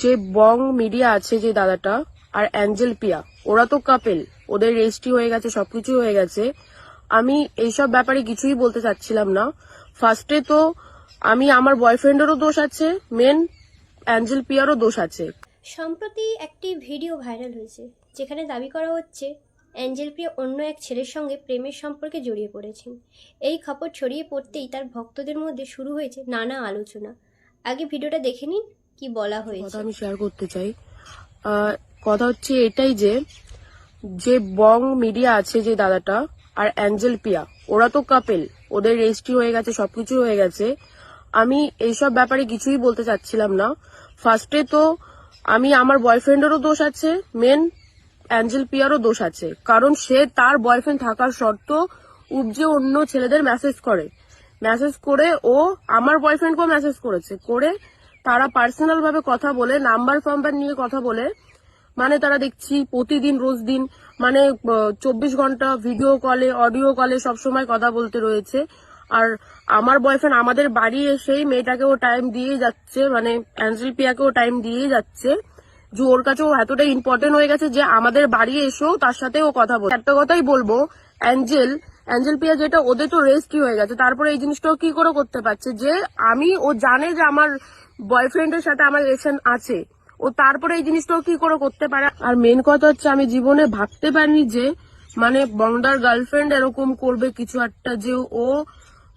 যে বং মিডিয়া আছে যে দাদাটা, আর অ্যাঞ্জেল পিয়া, ওরা তো কাপেল ওদের রেজিস্ট্রি হয়ে গেছে সবকিছু হয়ে গেছে। আমি এইসব ব্যাপারে কিছুই বলতে চাচ্ছিলাম না। ফার্স্টে তো আমি আমার বয়ফ্রেন্ডেরও দোষ আছে মেন অ্যাঞ্জেল পিয়ারও দোষ আছে। সম্প্রতি একটি ভিডিও ভাইরাল হয়েছে, যেখানে দাবি করা হচ্ছে, অ্যাঞ্জেল প্রিয়া অন্য এক ছেলের সঙ্গে প্রেমের সম্পর্কে জড়িয়ে পড়েছেন। এই খবর ছড়িয়ে পড়তেই তার ভক্তদের মধ্যে শুরু হয়েছে নানা আলোচনা। আগে ভিডিওটা দেখে নিন কি বলা হয়েছে? কথা আমি শেয়ার করতে চাই। কথা হচ্ছে এটাই যে যে বং মিডিয়া আছে যে দাদাটা আর অ্যাঞ্জেল পিয়া ওরা তো কাপেল ওদের রেজিস্ট্রি হয়ে গেছে সবকিছু হয়ে গেছে। আমি এইসব ব্যাপারে কিছুই বলতে চাচ্ছিলাম না। ফার্স্টে তো আমি আমার বয়ফ্রেন্ডেরও দোষ আছে মেন অ্যাঞ্জেল পিয়ারও দোষ আছে। কারণ সে তার বয়ফ্রেন্ড থাকার সত্ত্বেও উপজে অন্য ছেলেদের মেসেজ করে। মেসেজ করে ও আমার বয়ফ্রেন্ডকেও মেসেজ করেছে। করে তারা পার্সোনাল ভাবে কথা বলে নাম্বার ফাম্বার নিয়ে কথা বলে। মানে তারা দেখছি প্রতিদিন, রোজ দিন মানে চব্বিশ ঘণ্টা ভিডিও কলে অডিও কলে সবসময় কথা বলতে রয়েছে। আর আমার বয়ফ্রেন্ড আমাদের বাড়ি এসেই মেয়েটাকেও টাইম দিয়ে যাচ্ছে মানে অ্যাঞ্জেল পিয়াকেও টাইম দিয়ে যাচ্ছে। যে ওর কাছে ও এতটা ইম্পর্টেন্ট হয়ে গেছে যে আমাদের বাড়ি এসেও তার সাথে ও কথা বলে। একটা কথাই বলব অ্যাঞ্জেল অ্যাঞ্জেল পিয়া যেটা ওদের তো রেস্ট হয়ে গেছে। তারপরে এই জিনিসটাও কি করে করতে পারছে যে, আমি, ও জানে যে আমার বয়ফ্রেন্ডের সাথে আমার রিলেশন আছে। ও তারপরে এই জিনিসটাও কি করে করতে পারে? আর মেন কথা হচ্ছে, আমি জীবনে ভাবতে পারিনি যে মানে বংডার গার্লফ্রেন্ড এরকম করবে কিছু একটা যে ও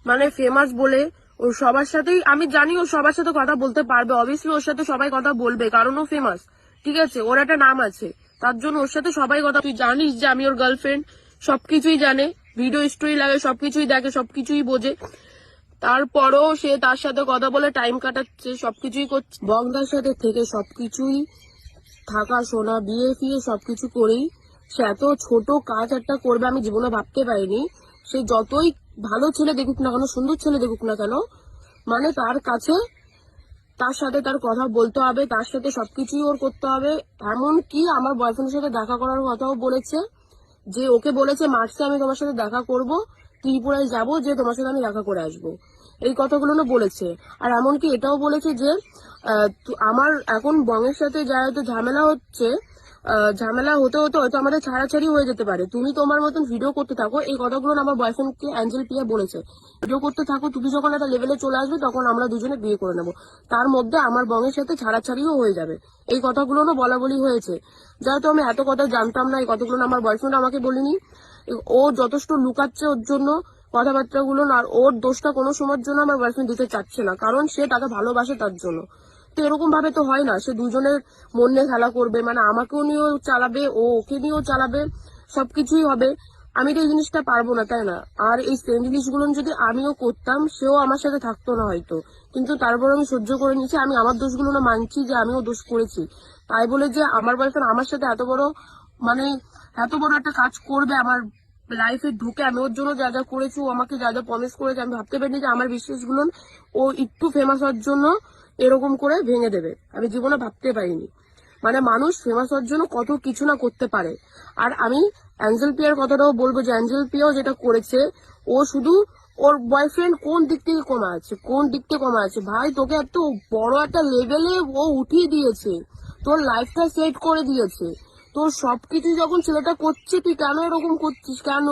মানে ফেমাস বলে ও সবার সাথেই, আমি জানি ও সবার সাথে কথা বলতে পারবে। অবভিয়াসলি ওর সাথে সবাই কথা বলবে, কারণ ও ফেমাস ঠিক আছে, ওর একটা নাম আছে। তার জন্য ওর সাথে সবাই কথা, তুই জানিস যে আমি ওর গার্লফ্রেন্ড সবকিছুই জানে। ভিডিও স্টোরি লাগে, সবকিছুই দেখে, সবকিছুই বোঝে। তারপরও সে তার সাথে কথা বলে টাইম কাটাচ্ছে, সবকিছুই করছে বংদার সাথে থেকে সবকিছুই থাকা শোনা বিয়ে ফিয়ে সবকিছু করেই সে এত ছোট কাজ একটা করবে আমি জীবনে ভাবতে পারিনি। সে যতই ভালো ছেলে দেখুক না কেন, সুন্দর ছেলে দেখুক না কেন মানে তার কাছে তার সাথে তার কথা বলতে হবে, তার সাথে সবকিছুই ওর করতে হবে। এমন কি আমার বয়ফ্রেন্ডের সাথে দেখা করার কথাও বলেছে। যে ওকে বলেছে মার্চে আমি তোমার সাথে দেখা করব, ত্রিপুরায় যাব, যে তোমার সাথে আমি দেখা করে আসব। এই কথাগুলো না বলেছে। আর এমনকি এটাও বলেছে যে আমার এখন বঙ্গের সাথে যা হয়তো ঝামেলা হচ্ছে ঝামেলা হতে হতে হয়তো আমাদের ছাড়াছাড়ি হয়ে যেতে পারে। তুমি তোমার মতন ভিডিও করতে থাকো। এই কথাগুলো আমার বয়ফ্রেন্ডকে অ্যাঞ্জেল পিয়া বলেছে। ভিডিও করতে থাকো, তুমি যখন একটা লেভেলে চলে আসবে, তখন আমরা দুজনে বিয়ে করে নেব। তার মধ্যে আমার বংয়ের সাথে ছাড়াছাড়িও হয়ে যাবে। এই কথাগুলো না বলা বলি হয়েছে। যেহেতু আমি এত কথা জানতাম না, এই কথাগুলো আমার বয়ফ্রেন্ড আমাকে বলিনি। ও যথেষ্ট লুকাচ্ছে ওর জন্য কথাবার্তাগুলো, আর ওর দোষটা কোনো সময়ের জন্য আমার বয়ফ্রেন্ড দিতে চাচ্ছে না। কারণ সে তাকে ভালোবাসে তার জন্য। তো এরকম ভাবে তো হয় না। সে দুজনের মন নিয়ে খেলা করবে মানে আমাকেও নিয়েও চালাবে, ও ওকে নিয়েও চালাবে, সবকিছুই হবে। আমি তো এই জিনিসটা পারব না, তাই না? আর এই সেম জিনিসগুলো যদি আমিও করতাম, সেও আমার সাথে থাকতো না হয়তো। কিন্তু তারপর আমি সহ্য করে নিয়েছি, আমি আমার দোষগুলো না মানছি যে আমিও দোষ করেছি। তাই বলে যে আমার বয়ফ্রেন্ড আমার সাথে এত বড় মানে এত বড় একটা কাজ করবে আমার লাইফে ঢুকে, আমি ওর জন্য যা যা করেছি, ও আমাকে যা যা প্রমিস করেছে, আমি ভাবতে পারিনি যে আমার বিশ্বাসগুলো ও একটু ফেমাস হওয়ার জন্য এরকম করে ভেঙে দেবে। আমি জীবনে ভাবতে পারিনি। মানে মানুষ ফেমাস হওয়ার জন্য কত কিছু না করতে পারে। আর আমি অ্যাঞ্জেল পিয়ার কথাটাও বলব যে, অ্যাঞ্জেল পিয়াও যেটা করেছে, ও শুধু ওর বয়ফ্রেন্ড কোন দিক থেকে কমা আছে, কোন দিক থেকে কমা আছে? ভাই, তোকে এত বড় একটা লেভেলে ও উঠিয়ে দিয়েছে। তোর লাইফটা সেট করে দিয়েছে। তোর সবকিছু যখন ছেলেটা করছে, তুই কেন এরকম করছিস? কেন?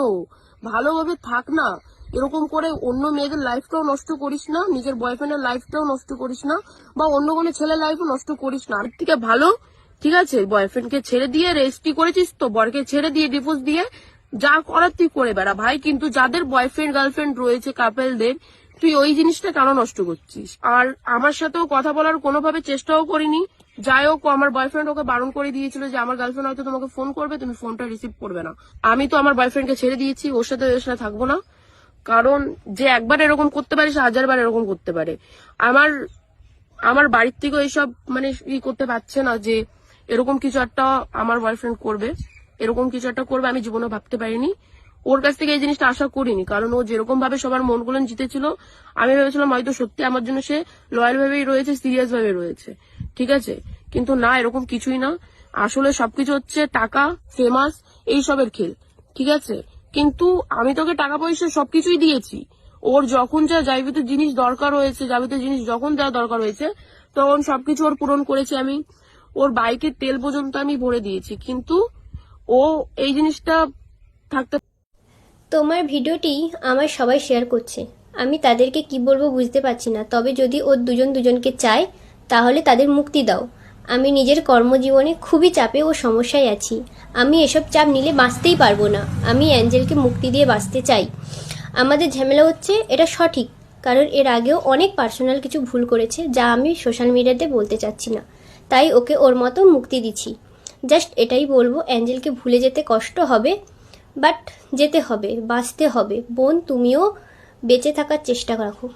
ভালোভাবে থাক না। এরকম করে অন্য মেয়েদের লাইফটাও নষ্ট করিস না, নিজের বয়ফ্রেন্ডের লাইফটাও নষ্ট করিস না, বা অন্য কোনো ছেলের লাইফও নষ্ট করিস না। আর থেকে ভালো, ঠিক আছে? বয়ফ্রেন্ডকে ছেড়ে দিয়ে রেজিস্ট্রি করেছিস তো, বরকে ছেড়ে দিয়ে ডিভোর্স দিয়ে যা করার তুই করে বেড়া। ভাই, কিন্তু যাদের বয়ফ্রেন্ড গার্লফ্রেন্ড রয়েছে কাপেলদের তুই ওই জিনিসটা কেন নষ্ট করছিস? আর আমার সাথেও কথা বলার কোনোভাবে চেষ্টাও করিনি। যাই হোক আমার বয়ফ্রেন্ড ওকে বারণ করে দিয়েছিল যে, আমার গার্লফ্রেন্ড হয়তো তোমাকে ফোন করবে, তুমি ফোনটা রিসিভ করবে না। আমি তো আমার বয়ফ্রেন্ডকে ছেড়ে দিয়েছি, ওর সাথে ওর সাথে থাকব না। কারণ যে একবার এরকম করতে পারে, সে হাজারবার এরকম করতে পারে। আমার আমার বাড়ির থেকেও এইসব মানে ই করতে পারছে না যে এরকম কিছু একটা আমার বয়ফ্রেন্ড করবে, এরকম কিছু একটা করবে আমি জীবনে ভাবতে পারিনি। ওর কাছ থেকে এই জিনিসটা আশা করিনি, কারণ ও যেরকম ভাবে সবার মনগুলো জিতেছিল, আমি ভেবেছিলাম হয়তো সত্যি আমার জন্য সে লয়াল ভাবেই রয়েছে সিরিয়াস ভাবে রয়েছে। ঠিক আছে? কিন্তু না, এরকম কিছুই না। আসলে সবকিছু হচ্ছে টাকা ফেমাস এইসবের খেল। ঠিক আছে? কিন্তু আমি তোকে টাকা পয়সা সবকিছুই দিয়েছি। ওর যখন যা যাবিত জিনিস দরকার হয়েছে, যাবিত জিনিস যখন দেওয়া দরকার হয়েছে, তখন সবকিছু ওর পূরণ করেছি আমি। ওর বাইকের তেল পর্যন্ত আমি ভরে দিয়েছি। কিন্তু ও এই জিনিসটা থাকতে তোমার ভিডিওটি আমার সবাই শেয়ার করছে। আমি তাদেরকে কি বলব বুঝতে পারছি না। তবে যদি ওর দুজন দুজনকে চায়, তাহলে তাদের মুক্তি দাও। আমি নিজের কর্মজীবনে খুবই চাপে ও সমস্যায় আছি। আমি এসব চাপ নিলে বাঁচতেই পারব না। আমি অ্যাঞ্জেলকে মুক্তি দিয়ে বাঁচতে চাই। আমাদের ঝামেলা হচ্ছে এটা সঠিক, কারণ এর আগেও অনেক পার্সোনাল কিছু ভুল করেছে যা আমি সোশ্যাল মিডিয়াতে বলতে চাচ্ছি না। তাই ওকে ওর মতো মুক্তি দিচ্ছি। জাস্ট এটাই বলব, অ্যাঞ্জেলকে ভুলে যেতে কষ্ট হবে, বাট যেতে হবে, বাঁচতে হবে। বোন, তুমিও বেঁচে থাকার চেষ্টা রাখো।